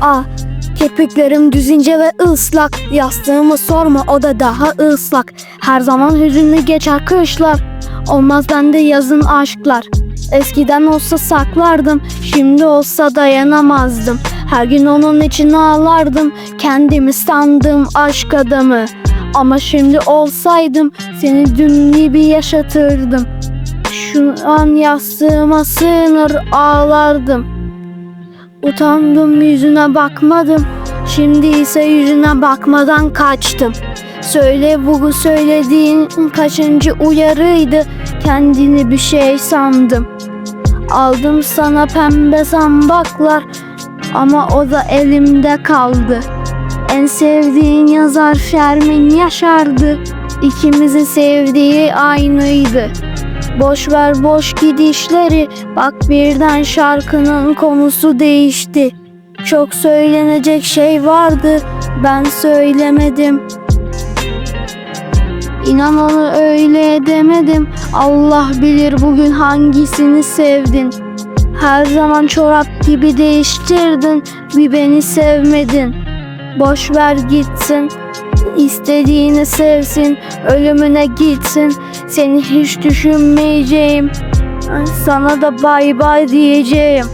Ah Kirpiklerim düzince ve ıslak. Yastığımı sorma o da daha ıslak. Her zaman hüzünlü geçer kışlar. Olmaz bende yazın aşklar. Eskiden olsa saklardım Şimdi olsa dayanamazdım. Her gün onun için ağlardım Kendimi sandım aşk adamı. Ama şimdi olsaydım Seni dün gibi yaşatırdım. Şu an yastığıma sığınır ağlardım Utandım yüzüne bakmadım. Şimdi ise yüzüne bakmadan kaçtım. Söyle bu söylediğin kaçıncı uyarıydı. Kendini bir şey sandım. Aldım sana pembe zambaklar ama o da elimde kaldı. En sevdiğin yazar Şermin Yaşar'dı. İkimizi sevdiği aynıydı. Boş ver boş gidişleri. Bak birden şarkının konusu değişti. Çok söylenecek şey vardı. Ben söylemedim. İnan onu öyle demedim Allah bilir bugün hangisini sevdin. Her zaman çorap gibi değiştirdin. Bir beni sevmedin. Boş ver gitsin İstediğini sevsin, ölümüne gitsin. Seni hiç düşünmeyeceğim. Sana da bay bay diyeceğim.